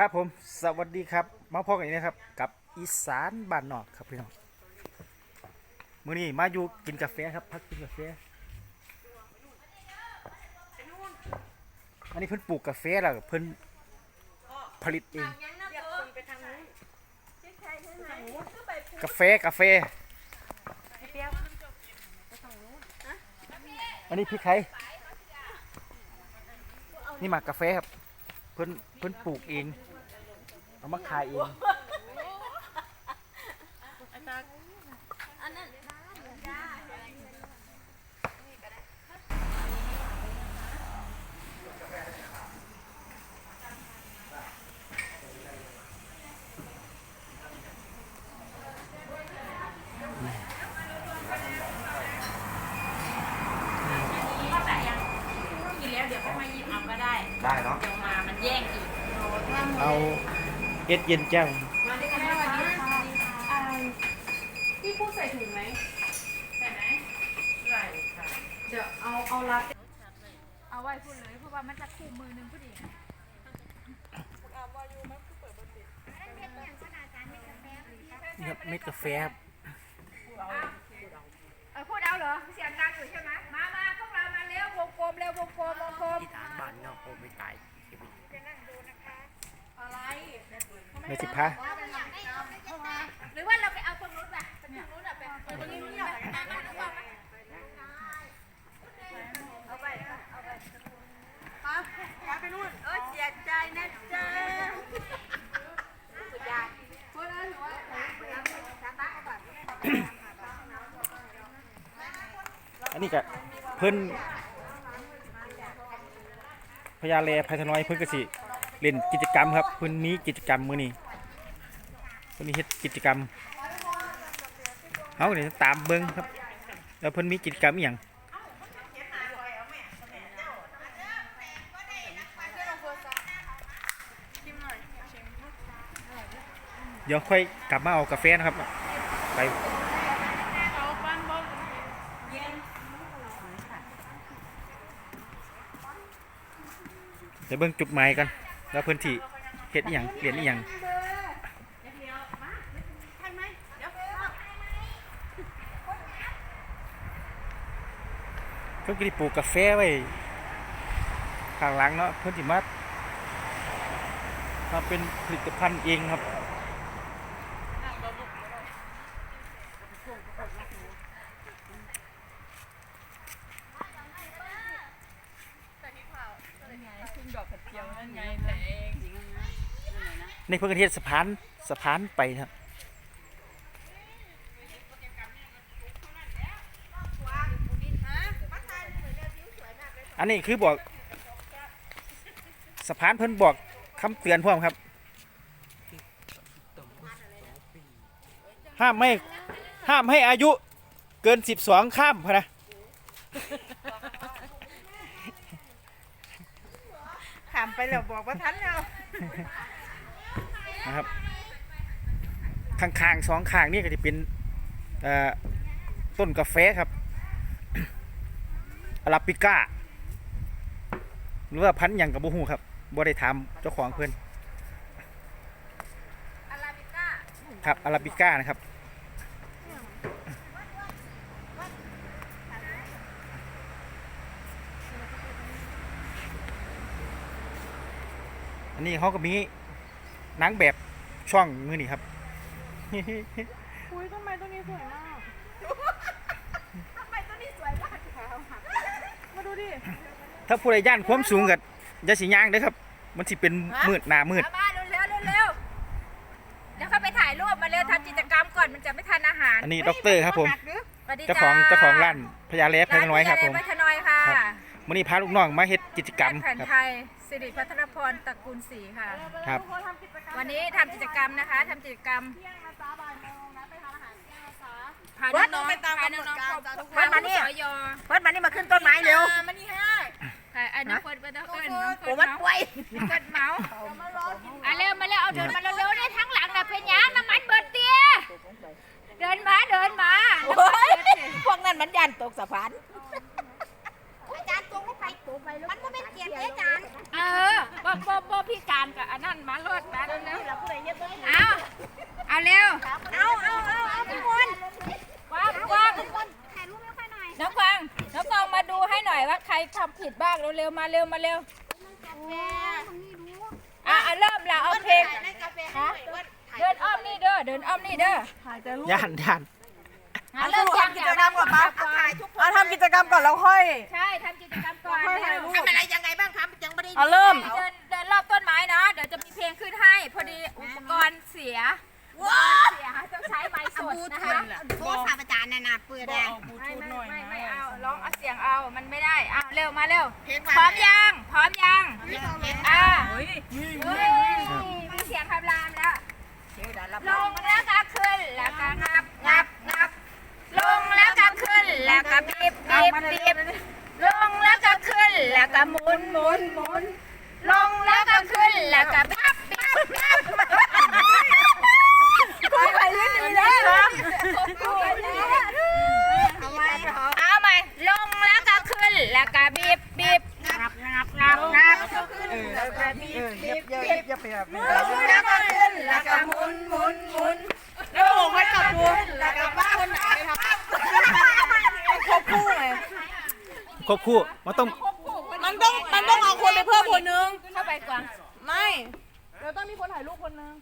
ครับผมสวัสดีครับ มาพบกันอีกนะครับ กับอีสานบ้านนอกครับพี่น้องมื้อนี้มาอยู่กินกาแฟครับ พักกินกาแฟ อันนี้เพิ่นปลูกกาแฟแล้วเพิ่นผลิตเอง กาแฟกาแฟ อันนี้พริกไทยนี่หมากกาแฟครับ เพิ่นเพิ่นปลูกเอง เอามาขายเอง เอาเอ็ดเย็นแก้วมาด้วยกันได้วันนี้อะไรพี่พูดใส่ถุงไหมใส่ไหมใส่ค่ะเดี๋ยวเอาเอาลัดเอาไว้พูดเลยเพราะว่ามันจะคู่มือหนึงพอดีนี่ครับเม็ดกาแฟครับเออพูดเอาเหรอเสียงดังอยู่ใช่ไหมมามาพวกเรามาเร็ววงกลมเร็ววงกลมวงกลม ที่ฐานบ้านนอกโอ้ไม่ตายอะไรใน สิบพาหรือว่าเราไปเอาตรงนู้นไปตรงนู้นอะไปไปตรงนี้นี่ไปมามาดูก่อนนะเอาไปเอาไปมาย้ายไปนู่นเออเสียใจนะจ๊ะสุดยอดพูดแล้วถือว่าช้างบ้าเขาแบบอันนี้ก็เพิ่นพญาแลไพทน้อยเพิ่นก็สิ เล่นกิจกรรมครับเพิ่นมีกิจกรรมมือนี้เพิ่นมีเฮ็ดกิจกรรมเฮาเนี่ตามเบิ่งครับ แล้วเพิ่นมีกิจกรรมอีหยังเดี๋ยวค่อยกลับมาเอากาแฟนะครับ ไปเดี๋ยวเบิ่งจุดหมายกัน แล้วเพื้นที่เฮ็ดอีหยังเรียนอีหยังเพิ่นก็ได้ปลูกกาแฟไว้ข้างหลังเนาะเพิ่นสิมามาเป็นผลิตภัณฑ์เองครับ ทุ่งดอกกระเจียวนั่นไงแต่เอง ในเพิ่นก็เฮ็ดสะพานสะพานไปนะครับอันนี้คือบอกสะพานเพิ่นบอกคำเตือนพร้อมครับ ห้ามไม่ห้ามให้อายุเกิน12ข้ามพะนะถามไปแล้วบอกว่าทันแล้ว นะครับ ข้างๆสองข้างนี่ก็จะเป็นต้นกาแฟครับอาราบิก้าหรือว่าพันธุ์ยังกับบุหูครับบ่ได้ถามเจ้าของเพื่อนครับอาราบิก้านะครับอันนี้เขาก็มี หนังแบบช่องมือนี่ครับ อุ้ยต้นไม้ต้นนี้สวยมากทำไมตัวนี้สวยมากขาวหักมาดูดิถ้าผู้ใดย่านความสูงกับยาสีย่างเด้อครับ มันสิเป็นมืดหนามืด มามาเร็วเร็วเร็วเร็วเดี๋ยวเข้าไปถ่ายรูปมาเร็วทำกิจกรรมก่อนมันจะไม่ทันอาหารอันนี้ด็อกเตอร์ครับผมสวัสดีเจ้าของเจ้าของร้านพญาเล็บพญาน้อยครับผม พัฒนอยค่ะครับวันนี้พาลูกน้องมาเฮ็ดกิจกรรมแผ่นครับไทยสิริพัฒนพรตระกูลศรีค่ะ ครับ วันนี้ทำกิจกรรมนะคะทำกิจกรรมพาวัดน้องไปๆตามพากำหนน้ดองการๆจ้ะทุกคนวัดมานี่ยอเพิ่นมานี่มาขึ้นต้นไม้เร็วมานี่ฮะค่ะอันนี้เฟิร์นเฟิร์นเฟิร์นน้องเฟิโอ้ร์นมันเมาป่วยเฟิร์นเมาอะเร็วมาเร็วเอาเดินมาเร็วๆเนี่ยทั้งหลังน่ะเพญาน้ำมันเบิดเตี้ยเดินมาเดินมาโอ้ยพวกนั้นมันยันตกสะพาน อาจารย์ตรงไม่ไปตรงไปมันก็ไม่เกียดอาจารย์เออบ่บ่บ่พี่กาานกับอันนั้นมาโลดมาเร็วๆเอาเอาเร็ว เอาเอาเอาเอาพี่มนกว้างกว้างถ่ายรูปให้ค่อยหน่อยน้องกวางน้องกวางมาดูให้หน่อยว่าใครทำผิดบ้างเร็วๆมาเร็วมาเร็วกาแฟตรงนี้ดูอะอะเริ่มแล้วเอาเพลงได้กาแฟฮะเดินอ้อมนี่เด้อเดินอ้อมนี่เด้อย่านย่าน อะเริ่มยังกิจกรรมก่อนปะถ่ายทุกคนเอาทำกิจกรรมก่อนแล้วค่อย ใช่ทำกิจกรรมก่อนเร็วทำอะไรยังไงบ้างครับยังไม่ได้เอาเริ่ม เดินเดินรอบต้นไม้เนาะเดี๋ยวจะมีเพลงขึ้นให้ พอดีอุปกรณ์เสียอุปกรณ์เสียต้องใช้ไม้สดนะคะโทรศัพท์อาจารย์น่ะนะเปิดแดงไม่ไม่ไม่ไม่เอาร้องเอาเสียงเอามันไม่ได้เอาเร็วมาเร็วเพลงพร้อมยังพร้อมยังเพลงอ่าเฮ้ยมีเสียงคำรามแล้วลงแล้วก็ขึ้นแล้วก็งับงับงับ ลงแล้วก็ขึ้น แล้วก็บีบบีบบีบลงแล้วก็ขึ้นแล้วก็หมุนหมุนหมุนลงแล้วก็ขึ้นแล้วก็บีบบีบบีบคุยไปเรื่อยๆเลยเอาใหม่เอาใหม่ลงแล้วก็ขึ้นแล้วก็บีบบีบงับงับงับงับเย็บเย็บเย็บไปแบบนี้ลงแล้วก็ขึ้นแล้วก็หมุนหมุนหมุนแล้วโอ่งไว้กับตัว แล้วก็บ้านไหนครับ ครบคู่ไง ควบคู่มันต้องมันต้องมันต้องเอาคนไปเพิ่มคนนึงเข้าไปกวาไม่เราต้องมีคนถ่ายรูปคนนึง